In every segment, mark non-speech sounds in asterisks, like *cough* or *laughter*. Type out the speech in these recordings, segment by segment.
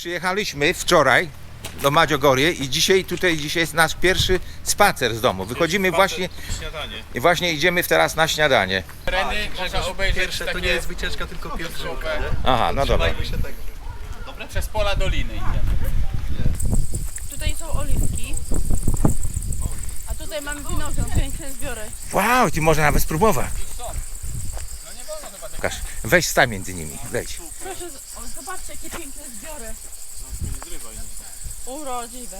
Przyjechaliśmy wczoraj do Madziogorie i dzisiaj tutaj dzisiaj jest nasz pierwszy spacer z domu. Wychodzimy właśnie Śniadanie. i właśnie idziemy teraz na śniadanie. Tereny, obejrzeć Pierwsze to takie nie jest wycieczka, tylko pielgrzymka, nie? Aha, no dobra. Tego. przez pola doliny idziemy. Tutaj są oliwki. A tutaj mamy winogron, piękne zbiory. Wow, ty może nawet spróbować. Pokaż, weź stań między nimi, wejdź. Proszę, z- o, zobaczcie jakie piękne zbiory. Urodziwe.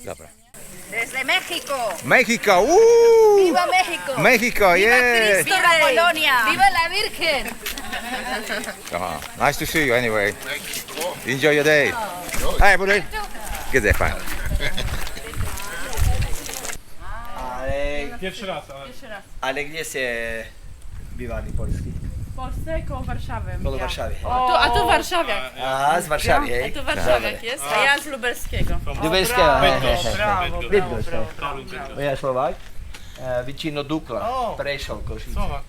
Dobra. Desde México. Mexico, uuu! ¡Viva México! Mexico, yeah! ¡Viva Polonia! ¡Viva la Virgen! Aha, nice to see you anyway. Enjoy your day. Hi, buddy. Good day, fine. Ale, Pierwszy raz, ale ale gdzie się bywali Polski? W Polsce koło Warszawy. Koło Warszawy. A tu, a tu Warszawiak. A, z Warszawy, A tu Warszawiak jest, a ja z Lubelskiego. Lubelskiego. Bydgoszcz. Bydgoszcz. Toruń, Bydgoszcz. Bo ja Slovak. E, vicino Dukla, Prešov, Košice. Słowa.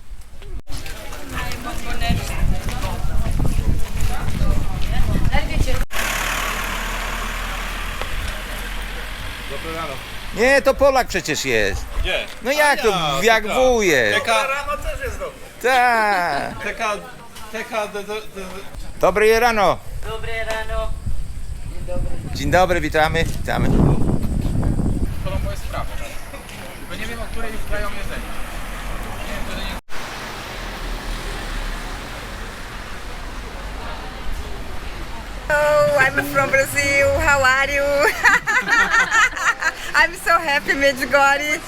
Dobre rano. Nie, to Polak przecież jest. Gdzie? No jak to, ja, jak wuje? Teka, Tak. de, de, Dobre rano. Dobre rano. Dzień dobry, witamy. Witamy. To moje sprawy. Bo nie wiem, o której już dają jedzenie. Oh, I'm from Brazil. How are you? *laughs* I'm so happy, Medjugorje.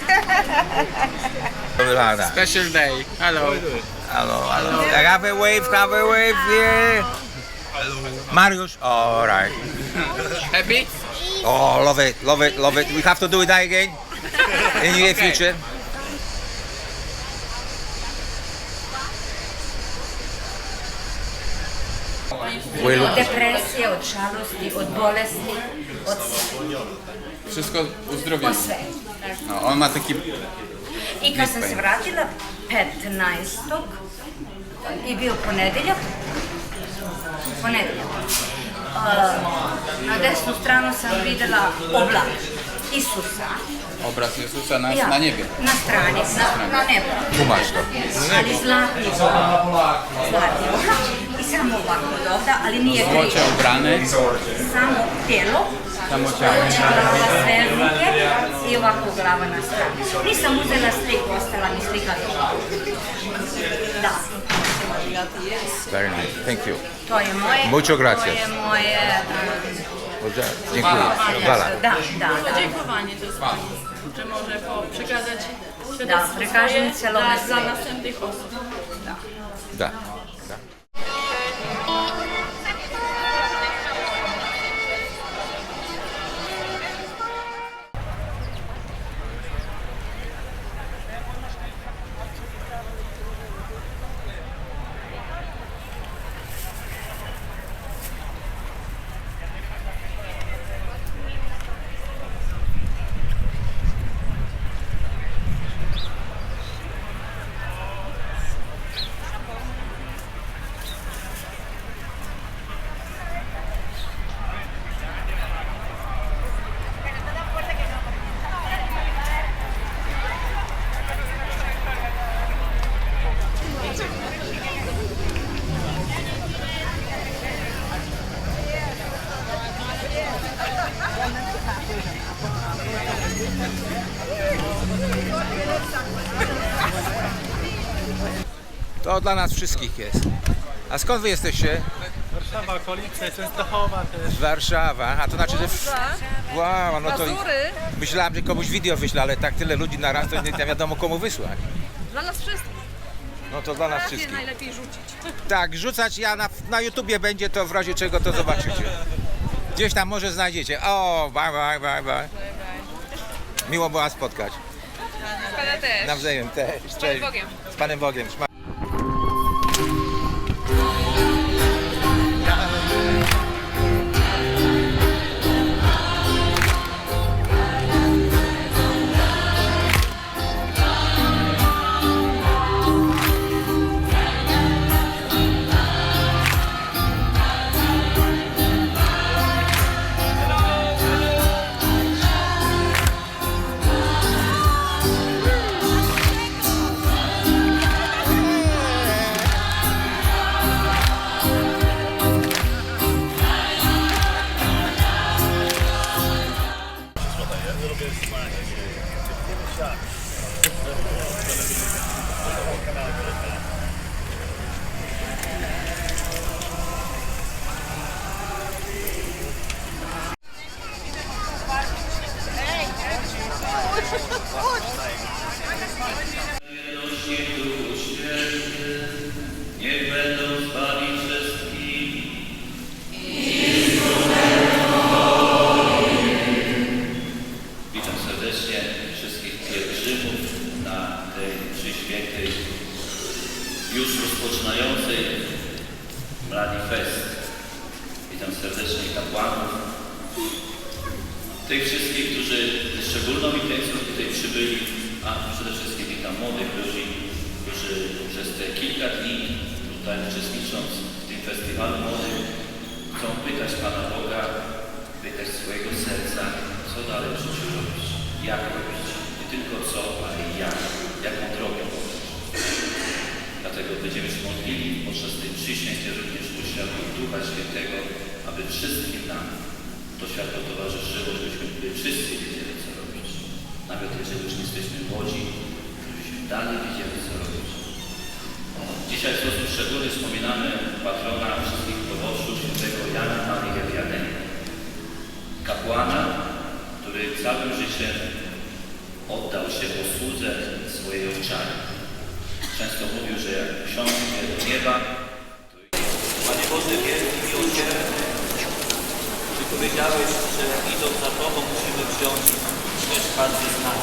Dobre rano. Special day. Hello. Hello, hello. Have a wave, have a wave, yeah. Mariusz, all right. Happy? Oh, love it, love it, love it. We have to do it again *laughs* in the near Okay. future. We Od look, depresije, od žalosti, od bolesti, od Wszystko uzdrowione. sve. No, on ma taki... I kad sam se vratila 15. i bio ponedeljak, ponedeljak, a, na desnu stranu sam vidjela oblak Isusa. Obraz Jezusa na, Ja, na niebie. Na strani, na, na nebu. tłumacz to. Ali zlatni oblak. Zlatni oblak. I samo ovako od ovda, ali nije Złocie krivo. ubrane, Samo tijelo, samo ciało. oči, glava, sve ruke i ovako glava na strani. Nisam uzela sliku, ostala mi slika doma. Da, Very nice, thank you. to je moje. Mucho gracias. To je moje... Dobrze, dziękuję. Wala. Da, da, da. Podziękowanie to jest Pani, że może po, przekazać Da, świadectwo swoje celome dla, dla następnych osób. Da. da. To dla nas wszystkich jest. A skąd wy jesteście? Warszawa, okolice, Częstochowa też. Z Warszawa. A to znaczy, że... w- Wow, no to myślałem, że komuś video wyślę, ale tak tyle ludzi na raz, to nie nie wiadomo komu wysłać. Dla nas wszystkich. No to dla nas wszystkich. najlepiej rzucić. *laughs* Tak, rzucać ja na, na YouTubie będzie to w razie czego to zobaczycie. Gdzieś tam może znajdziecie. O, bye bye bye bye. Miło było was spotkać. Pana też. Nawzajem też. Z Panem Bogiem. Z Panem Bogiem. Już rozpoczynającej Manifest. Witam serdecznie kapłanów, tych wszystkich, którzy ze szczególną intencją tutaj przybyli, a przede wszystkim witam młodych ludzi, którzy przez te kilka dni tutaj uczestnicząc w tym festiwalu młodych chcą pytać Pana Boga, pytać swojego serca, co dalej w życiu robić, jak robić, nie tylko co, ale jak, jaką drogę robić. Dlatego będziemy się modlili podczas tej świętej również światło Ducha Świętego, aby wszystkim nam to światło towarzyszyło, żebyśmy wszyscy wiedzieli, co robić. Nawet jeżeli już nie jesteśmy młodzi, żebyśmy dalej wiedzieli, co robić. Dzisiaj w sposób szczególny wspominamy patrona wszystkich proboszczów, świętego Jana Maria Wianney. Kapłana, który całym życiem oddał się posłudze swojej owczary. Często mówił, że jak książkę do nieba, Panie Boże, wielki miłosierny, Ty powiedziałeś, że idąc za Tobą musimy wziąć też każdy z nas.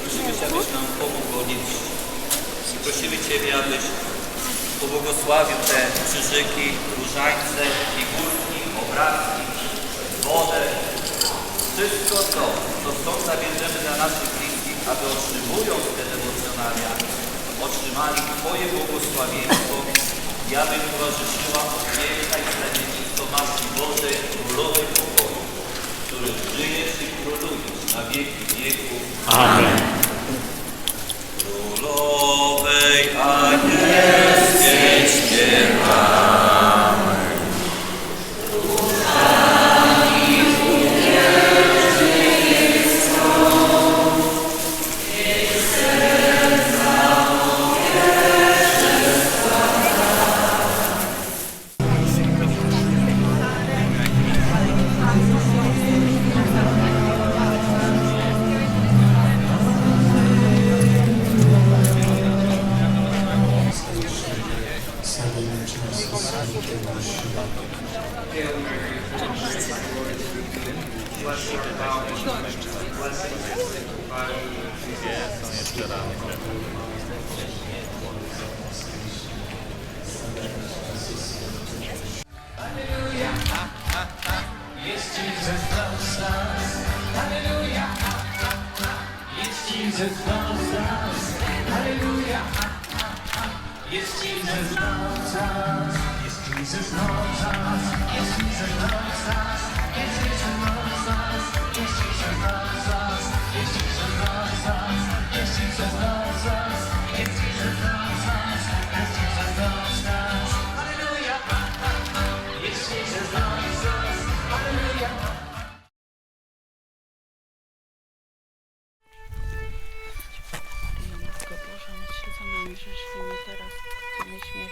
Prosimy Cię, abyś nam pomógł odnieść. I prosimy Ciebie, abyś pobłogosławił te krzyżyki, różańce, figurki, obrazki, wodę. Wszystko to, co stąd zabierzemy dla naszych bliskich, aby otrzymując te democjonalia, otrzymali Twoje błogosławieństwo i aby towarzyszyła odwieczna i Matki Bożej, Królowej Pokoju, który żyjesz i królujesz na wieki wieków. Amen. Królowej, a Matko w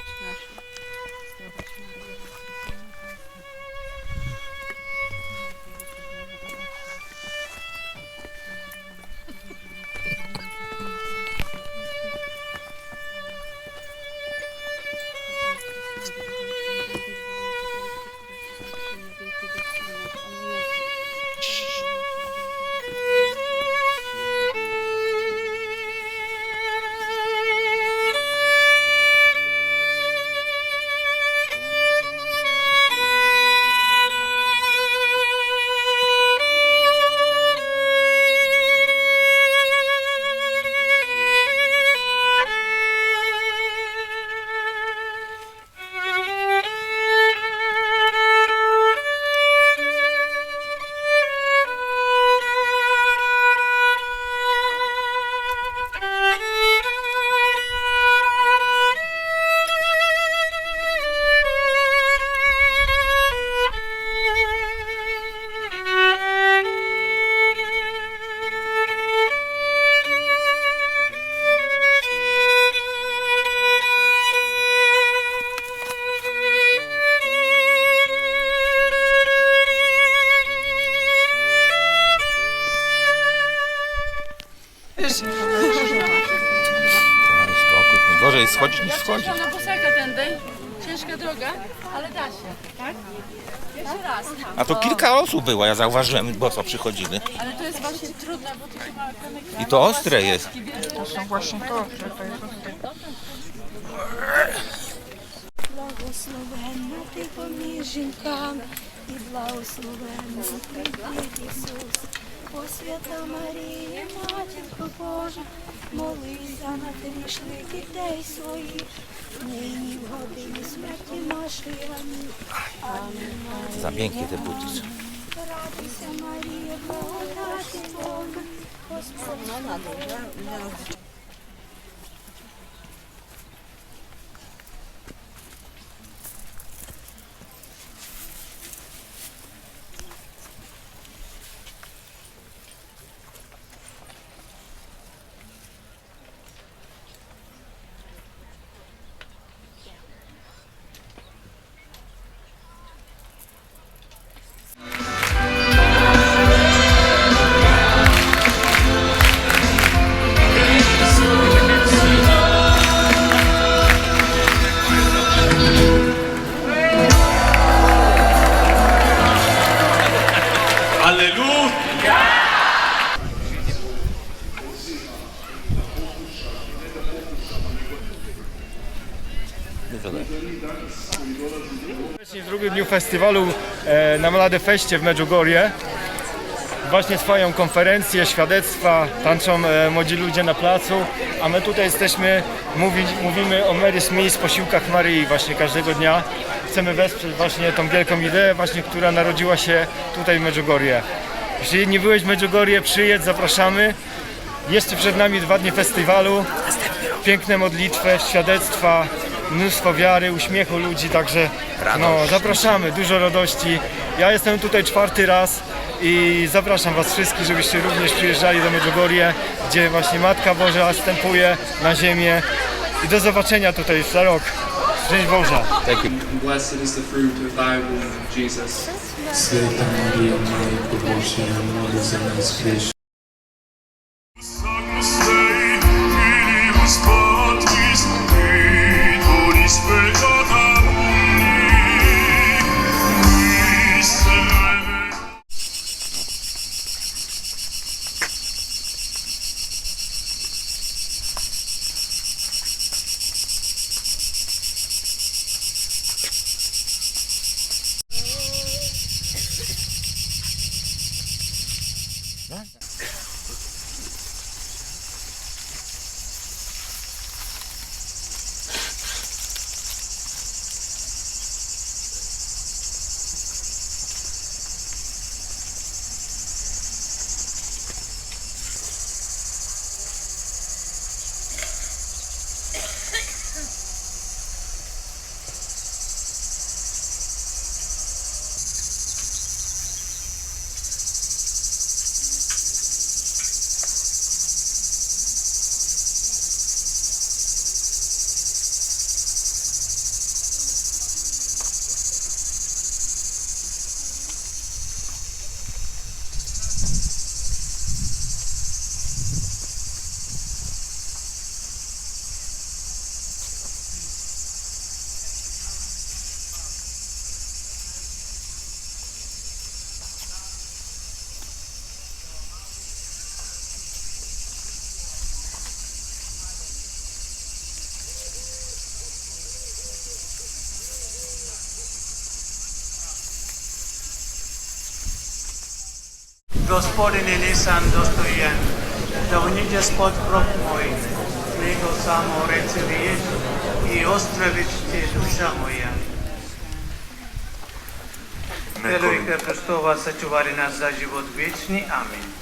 Daj spokój. Gorzej schodzić niż Ja wchodzić. przeszłam na bosaka tędy. Ciężka droga, ale da się. Tak? Jeszcze raz. A to kilka osób było, ja zauważyłem, bo co przychodzili. Ale to jest właśnie trudne, bo tu się ma kamyk. I to ostre jest. Благословенна ти поміж жінками, і благословенна плід Ісус. О свята Марія, Матінко Божа, молися на грішних дітей своїх, нині в годині смерті нашої. Амінь. Амінь. Buty są. Радуйся, Марія, благодаті Бога, Господь. Właśnie w drugim dniu festiwalu e, na Mlade Feście w Medjugorje właśnie trwają konferencje, świadectwa, tańczą e, młodzi ludzie na placu, a my tutaj jesteśmy, mówi, mówimy o Mary Smith, posiłkach Maryi właśnie każdego dnia. Chcemy wesprzeć właśnie tą wielką ideę właśnie, która narodziła się tutaj w Medjugorje. Jeśli nie byłeś w Medjugorje, przyjedź, zapraszamy. Jeszcze przed nami dwa dni festiwalu, piękne modlitwy, świadectwa, mnóstwo wiary, uśmiechu ludzi, także no, zapraszamy, dużo radości. Ja jestem tutaj czwarty raz i zapraszam Was wszystkich, żebyście również przyjeżdżali do Medjugorje, gdzie właśnie Matka Boża wstępuje na ziemię i do zobaczenia tutaj za rok. Szczęść Boże. Thank you. And blessed is the fruit of thy womb, Jesus. Święta Maria, Matko Boża, módl za nas grzesznych. Gospodin ili sam dostojen, da uniđe spod krop moj, nego samo reci riječ i ozdravit će duša moja. Velike Hrstova sačuvari nas za život vječni. Amin.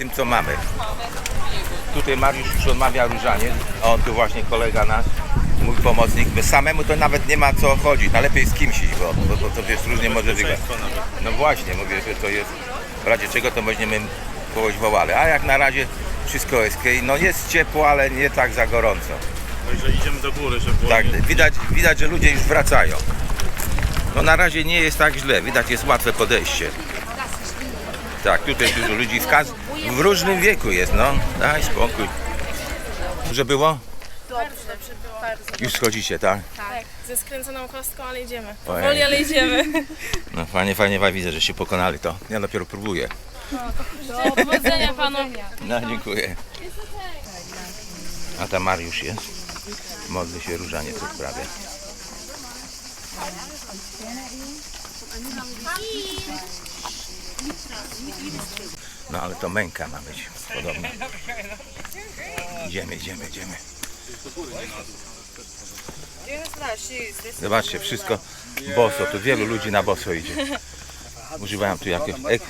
Tym, co mamy. Tutaj Mariusz już odmawia różanie. O, tu właśnie kolega nasz, mój pomocnik. Bez samemu to nawet nie ma co chodzić. Najlepiej z kimś iść, bo, bo, bo to wiesz, różnie może wyglądać. No właśnie, mówię, że to jest, w razie czego to będziemy kogoś wołali. A jak na razie wszystko jest okej. No jest ciepło, ale nie tak za gorąco. Także idziemy do góry, żeby było Tak, widać, widać, że ludzie już wracają. No na razie nie jest tak źle, widać jest łatwe podejście. Tak, tutaj dużo ludzi w, kas- w różnym wieku jest, no. Daj spokój. Że było? Dobrze, bardzo. Już schodzicie, tak? Tak, ze skręconą kostką, ale idziemy. Ojej. Powoli, ale idziemy. No fajnie, fajnie, fajnie, widzę, że się pokonali to. Ja dopiero próbuję. Do powodzenia panu. No, dziękuję. A tam Mariusz jest. Modli się różanie tu prawie. No ale to męka ma być podobno. Idziemy, idziemy, idziemy. Zobaczcie, wszystko boso. Tu wielu ludzi na boso idzie. Używają tu jakieś... Ek...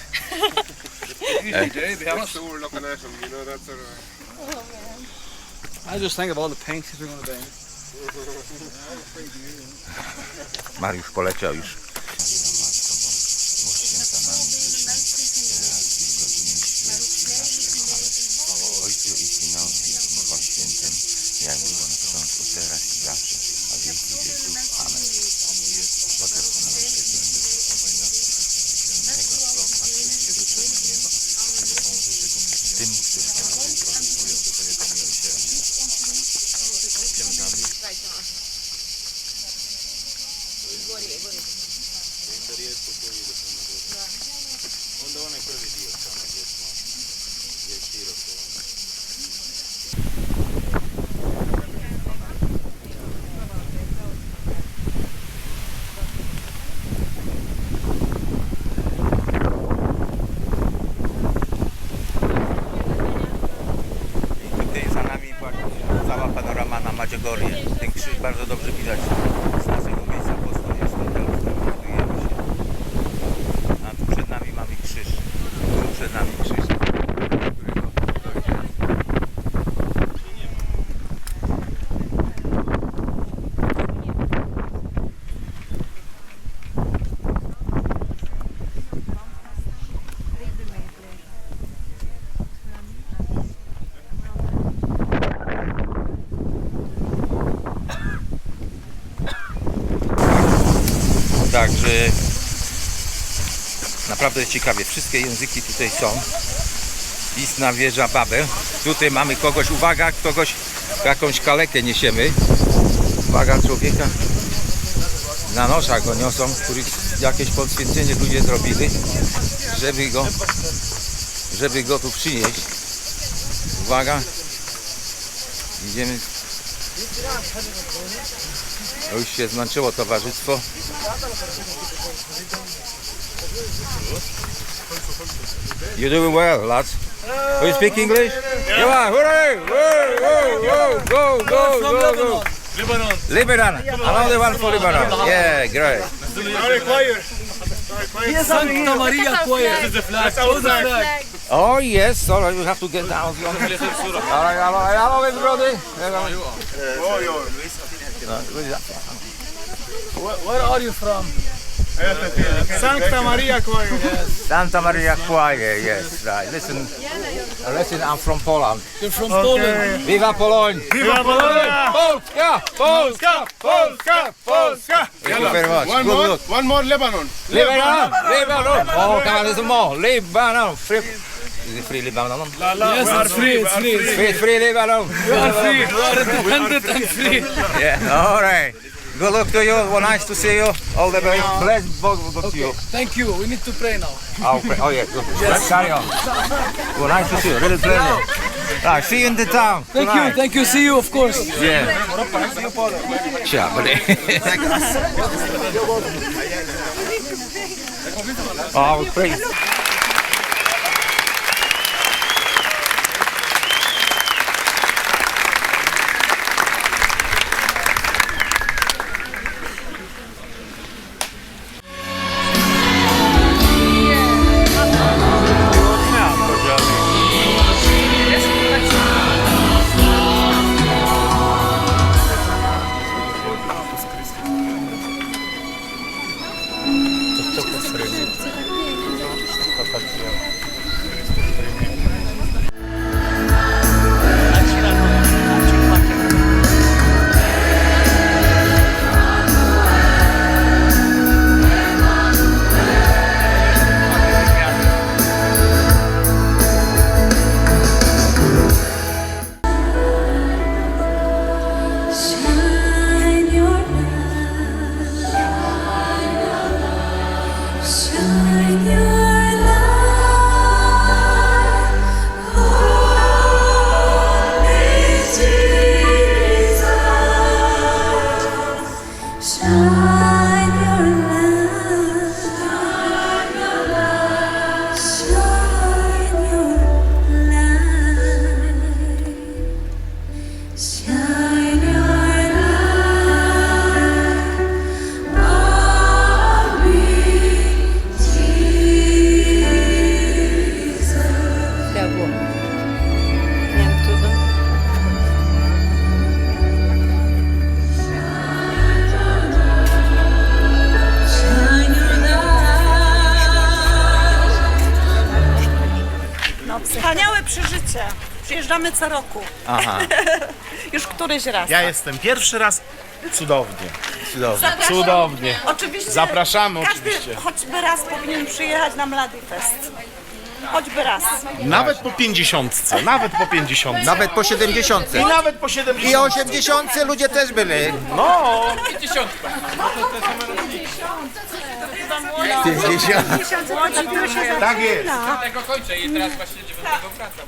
Mariusz poleciał już. Ojcu i Synowi i Duchowi Świętym, jak było na początku, teraz i zawsze, a wieki wieków. Amen. Błogosławiony tym, którzy I tutaj za nami właśnie cała panorama na Madziogorię. Ten krzyż bardzo dobrze widać z naszego miejsca postoju. Stąd teraz znajdujemy się. A tu przed nami mamy krzyż. Tu przed nami krzyż. którego- Także naprawdę ciekawie. Wszystkie języki tutaj są. Istna wieża Babel. Tutaj mamy kogoś, uwaga, kogoś, jakąś kalekę niesiemy. Uwaga człowieka. Na noszach go niosą, który jakieś poświęcenie ludzie zrobili, żeby go, żeby go tu przynieść. Uwaga. Idziemy. Już się zmęczyło towarzystwo. You're doing well, lads. Do you speak English? Yeah. on, hooray! Whoa, whoa, whoa, go, go, go, go. Lebanon. Lebanon. Another one for Lebanon. Yeah, great. Sorry, choir. Santa Maria choir. This is the flag. That's our flag. Oh yes, all right, we have to get down. All right, hello, hello everybody. Hello. Where are you from? Santa Maria choir. Santa Maria Choir, yes, right. Listen, listen, I'm from Poland. You're from Poland. Viva Poland! Viva Polonia! Polska! Polska! Polska! Polska! Thank you very much. One Good more, look. one more Lebanon. Lebanon! Lebanon! Oh, come on, there's more. Lebanon! Free. Is it free Lebanon? Yes, it's free, it's free. Free, free Lebanon! We are free. We are independent and free. Yeah, all right. Good luck to you. Well, nice to see you. All the best. Bless God to you. Thank you. We need to pray now. Ah, oh, pray- oh yeah, good. Let's carry on. Well, nice to see you. Really pleasure. Right, ah, see you in the town. Thank you. Thank you. See you, of course. Yeah. Ciao, *laughs* oh, praise. Przyjeżdżamy co roku. Aha. *laughs* Już któryś raz. Ja jestem pierwszy raz. Cudownie. Cudownie. Cudownie. Oczywiście. Zapraszamy Każdy oczywiście. choćby raz powinien przyjechać na Mlady Fest. Choćby raz. Nawet po pięćdziesiątce, nawet po pięćdziesiątce. Nawet po 70. I nawet po 70. I 80 ludzie też byli. No. 50. Tak jest. Dlatego kończę i teraz właśnie 9 wracam.